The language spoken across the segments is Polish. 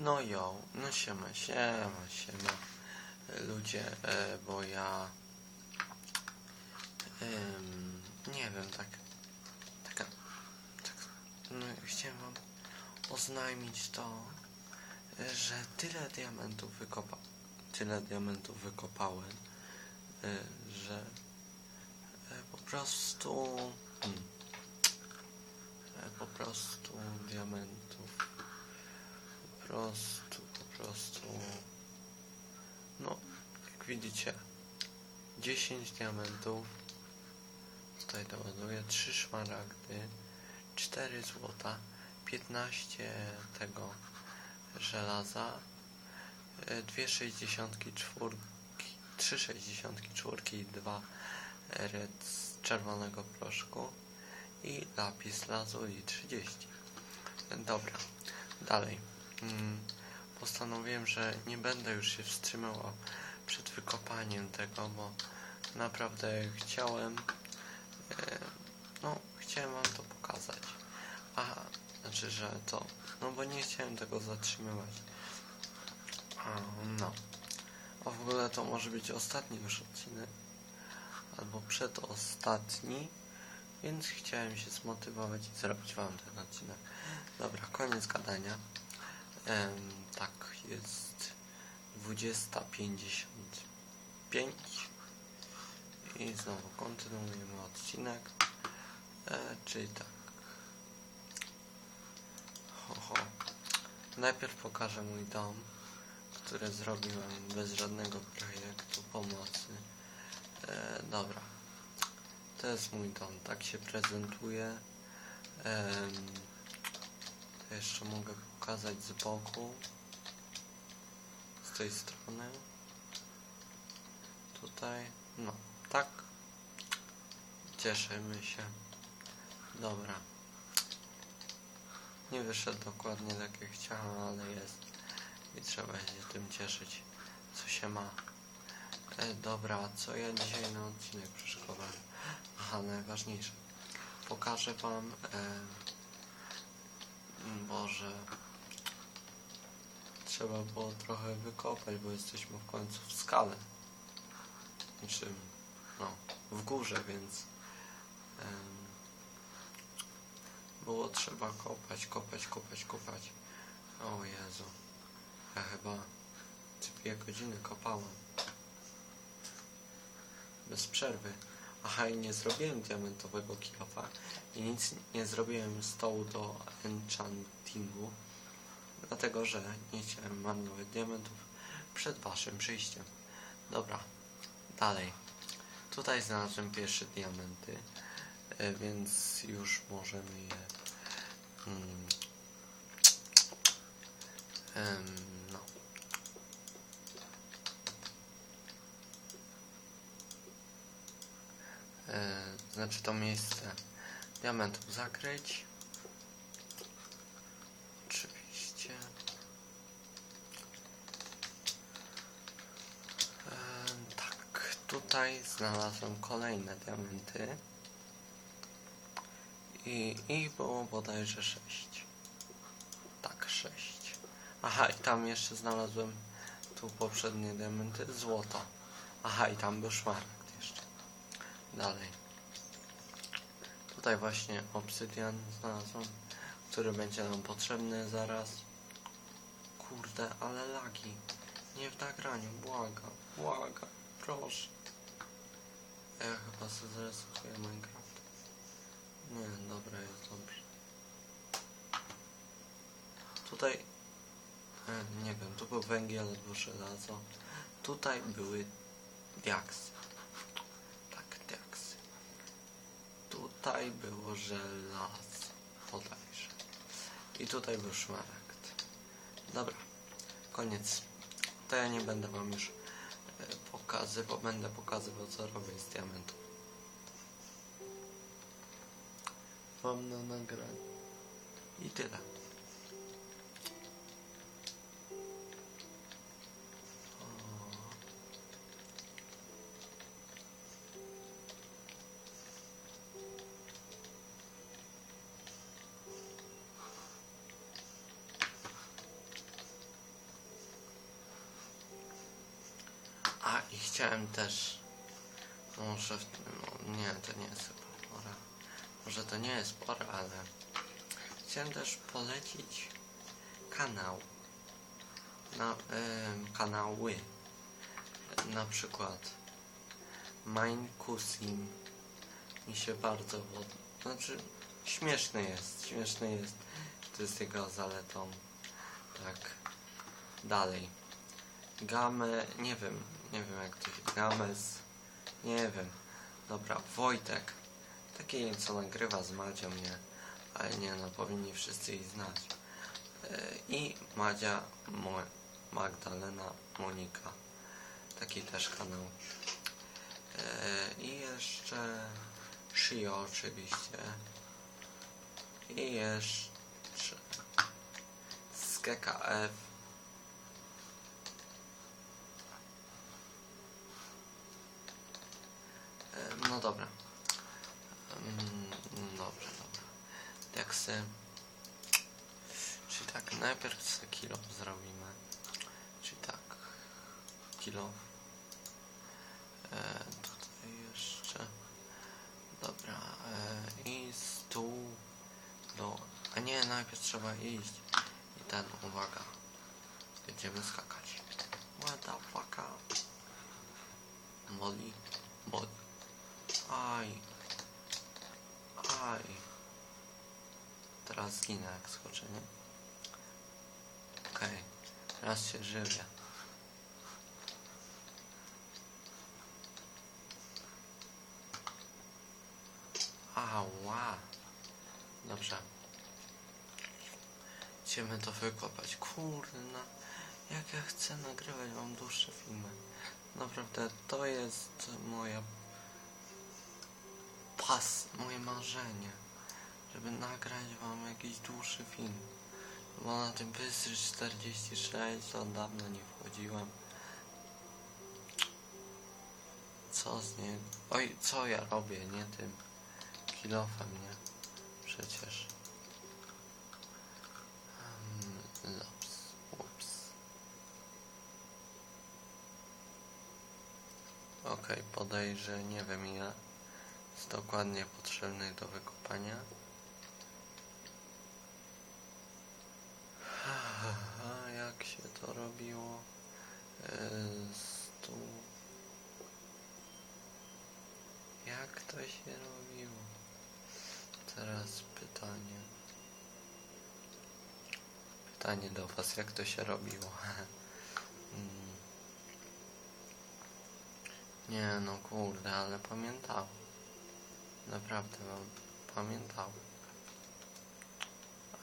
No jo, no siema, siema, siema. Ludzie, e, bo ja... nie wiem, tak... Taka... Tak, no, chciałem wam oznajmić to, że tyle diamentów wykopa... Tyle diamentów wykopałem, e, że e, po prostu... Hmm, po prostu diamentów prostu, po prostu. No, jak widzicie, 10 diamentów. Tutaj doładuję 3 szmaragdy, 4 złota, 15 tego żelaza, 2 64, 3 64 i 2 red z czerwonego proszku i lapis lazuli 30. Dobra, dalej. Mm, postanowiłem, że nie będę już się wstrzymywał przed wykopaniem tego, bo naprawdę chciałem, e, no, chciałem wam to pokazać. A, znaczy, że to, no bo nie chciałem tego zatrzymywać. No. A w ogóle to może być ostatni już odcinek, albo przedostatni, więc chciałem się zmotywować i zrobić wam ten odcinek. Dobra, koniec gadania. Tak, jest 20.55 i znowu kontynuujemy odcinek, e, czyli tak. Ho, ho. Najpierw pokażę mój dom, który zrobiłem bez żadnego projektu pomocy. E, dobra, to jest mój dom, tak się prezentuje. To jeszcze mogę pokazać z boku. Z tej strony. Tutaj. No, tak. Cieszymy się. Dobra. Nie wyszedł dokładnie tak jak chciałem, ale jest. I trzeba się tym cieszyć, co się ma. E, dobra, co ja dzisiaj na odcinek przeszkolałem? Aha, najważniejsze. Pokażę wam... E, Boże. Trzeba było trochę wykopać, bo jesteśmy w końcu w skale. Znaczy, no, w górze, więc było trzeba kopać, kopać, kopać, kopać. O Jezu. Ja chyba dwie godziny kopałem. Bez przerwy. Aha, i nie zrobiłem diamentowego kilofa i nic nie zrobiłem stołu do enchantingu, dlatego że nie chciałem marnować diamentów przed waszym przyjściem. Dobra, dalej. Tutaj znalazłem pierwsze diamenty, e, więc już możemy je. Mm, em, no. E, znaczy to miejsce diamentów zakryć. Oczywiście. E, tak, tutaj znalazłem kolejne diamenty. I ich było bodajże 6. Tak, 6. Aha, i tam jeszcze znalazłem tu poprzednie diamenty, złoto. Aha, i tam był szmaragd jeszcze. Dalej. Tutaj właśnie obsydian znalazłem, który będzie nam potrzebny zaraz. Kurde, ale lagi. Nie w nagraniu, błagam, błagam, proszę. Ja chyba sobie zresetuję Minecraft. Nie, dobra, jest dobrze. Tutaj, e, nie wiem, tu był węgiel albo żelazo. Tutaj były diaksy. Tak, diaksy. Tutaj było żelazo, bodajże. I tutaj był szmaragd. Dobra, koniec. To ja nie będę wam już e, pokazywał, będę pokazywał co robię z diamentu. Mam na nagraniu. I tyle. Chciałem też. Może. w- No, nie, to nie jest chyba pora. Może to nie jest pora, ale. Chciałem też polecić kanał. Na, em, kanały. Na przykład Mine Cousin. Mi się bardzo. Znaczy, śmieszny jest. Śmieszny jest. To jest jego zaletą. Tak. Dalej. Game, nie wiem, nie wiem jak to się, Games, nie wiem. Dobra, Wojtek. Taki, co nagrywa z Madzią, nie? Ale nie, no powinni wszyscy ich znać. E, I Madzia, Mo, Magdalena, Monika. Taki też kanał. E, I jeszcze Shio oczywiście. I jeszcze z GKF. No dobra. Mm, Dobrze, dobra. Jak se... Czyli tak, najpierw se kilo zrobimy. Czyli tak, kilo. E, tutaj jeszcze. Dobra, e, i stół do... A nie, najpierw trzeba iść. I ten, uwaga. Będziemy skakać. What the fuck? Molly, Molly. Aj. Aj. Teraz zginę jak skoczę, nie? Okej. Teraz się żywię. Ała. Dobrze. Idziemy to wykopać. Kurna. Jak ja chcę nagrywać wam dłuższe filmy. Naprawdę to jest moja pas, moje marzenie, żeby nagrać wam jakiś dłuższy film. Bo na tym Bystry 46 to dawno nie wchodziłem. Co z niego? Oj, co ja robię, nie tym kilofem, nie? Przecież. Um. Okej, podejrzę, nie wiem ile jest dokładnie potrzebnych do wykopania. A jak się to robiło? Yy, stu... Jak to się robiło? Teraz pytanie. Pytanie do was, jak to się robiło? Mm. Nie no kurde, ale pamiętałem. Naprawdę wam pamiętałem.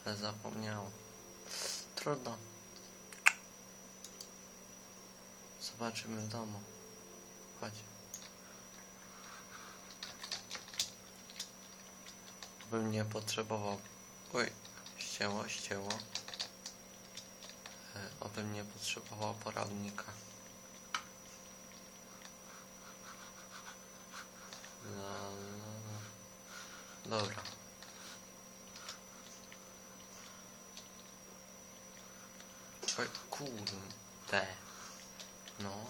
Ale zapomniałem. Trudno. Zobaczymy w domu. Chodź. Bym nie potrzebował. Oj, ścięło, ścięło. E, Obym nie potrzebował poradnika. Dobra. Kurde. No.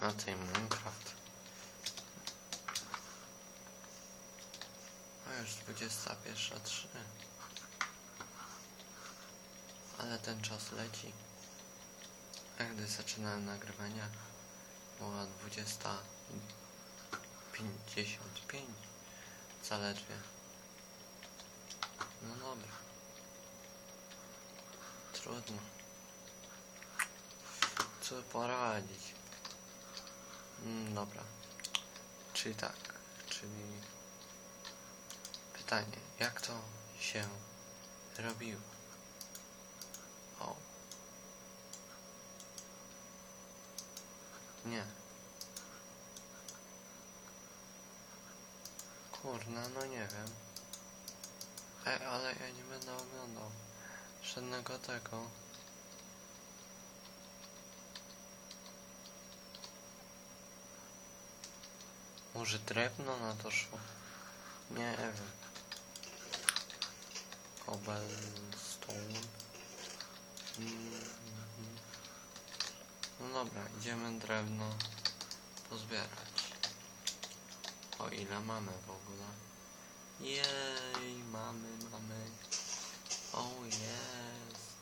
A tej Minecraft. A już 21.03. Ale ten czas leci. A gdy zaczynałem nagrywania, była 20.55 zaledwie. No dobra. Trudno. Co poradzić? Mm, dobra. Czyli tak, czyli pytanie, jak to się robiło? O. Nie. Kurna, no nie wiem. Ej, ale ja nie będę oglądał żadnego tego. Może drewno na to szło? Nie wiem. Cobblestone. Mm, mhm. No dobra, idziemy drewno pozbierać. O ile mamy w ogóle. Jej, mamy, mamy. O, jest.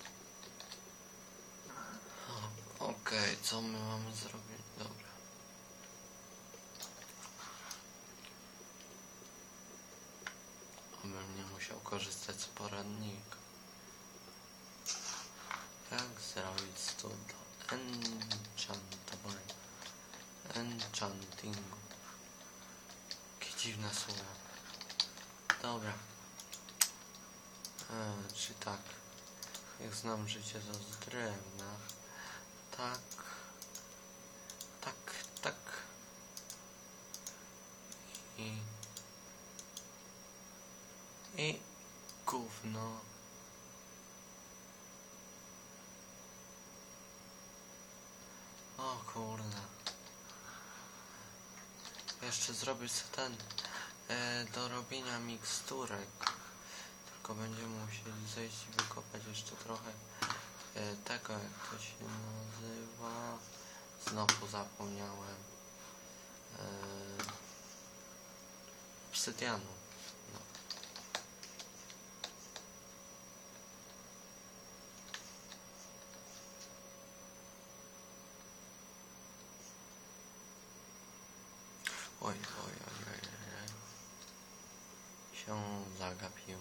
O, Okej, co my mamy zrobić? Dobra. Obym nie musiał korzystać z poradnika. Jak zrobić stół do enchantowania? Enchantingu. Dziwne słowo. Dobra. E, czy tak? Jak znam życie to z drewna. Tak. Tak, tak. I... I... Gówno. O kurde. Jeszcze zrobić ten e, do robienia miksturek. Tylko będziemy musieli zejść i wykopać jeszcze trochę e, tego, jak to się nazywa. Znowu zapomniałem. E, obsydianu. No. Oj, oj, oj, oj, oj. Się zagapiłem.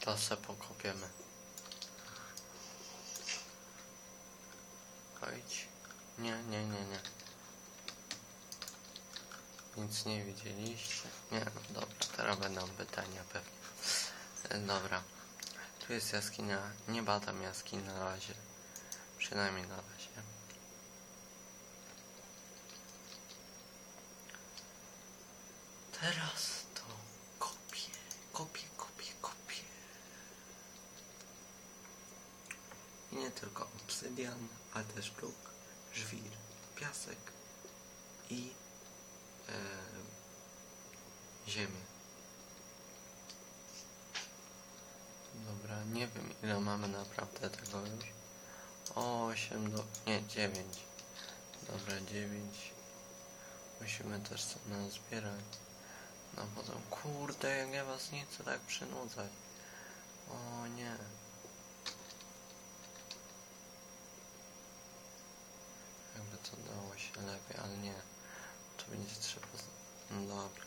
To se pokopiemy. Chodź. Nie, nie, nie, nie. Nic nie widzieliście? Nie, no dobra, teraz będą pytania pewnie. E, Dobra. Tu jest jaskinia. Nie badam jaskiń na razie. Przynajmniej na razie. Teraz to kopię, kopię, kopię, kopię. I nie tylko obsydian, ale też bruk, żwir, piasek i e, ziemię. Dobra, nie wiem ile mamy naprawdę tego już. 8 do... nie, 9. Dobra, 9. Musimy też sobie nazbierać. No potem, kurde, jak ja was nie chcę tak przynudzać. O nie. Jakby to dało się lepiej, ale nie. To będzie trzeba... z- No dobra.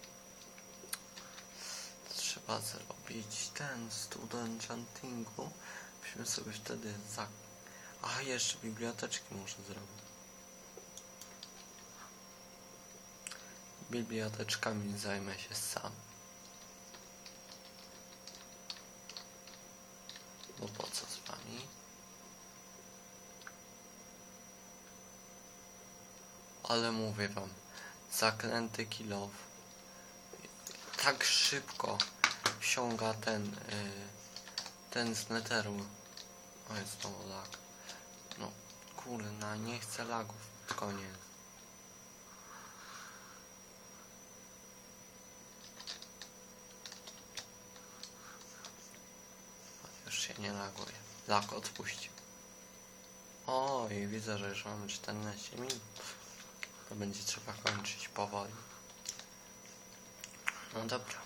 Trzeba zrobić ten do enchantingu. Byśmy sobie wtedy za... A, jeszcze biblioteczki muszę zrobić. Biblioteczkami zajmę się sam. Bo po co z wami? Ale mówię wam, zaklęty kilow tak szybko wsiąga ten y, ten z neteru. O jest znowu lag. No kurna, nie chcę lagów, koniec. Już się nie laguje. Lag odpuścił. Oj, widzę, że już mamy 14 minut. To będzie trzeba kończyć powoli. No dobra.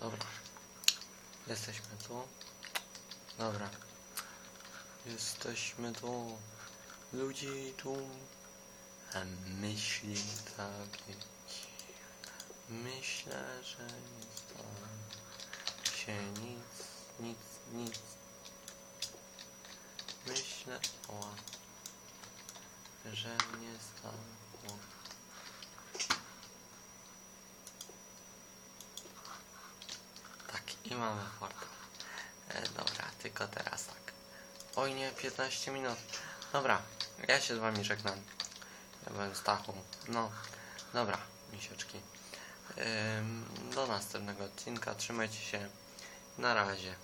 Dobra. Jesteśmy tu. Dobra. Jesteśmy tu. Ludzi tu. A myśli takie. Myślę, że nie stanie się nic, nic, nic. Myślę, o, że nie stało. Nie mamy farta. E, dobra, tylko teraz tak. Oj nie, 15 minut. Dobra, ja się z wami żegnam. Ja byłem Stachu. No, dobra, misieczki. Ym, do następnego odcinka. Trzymajcie się. Na razie.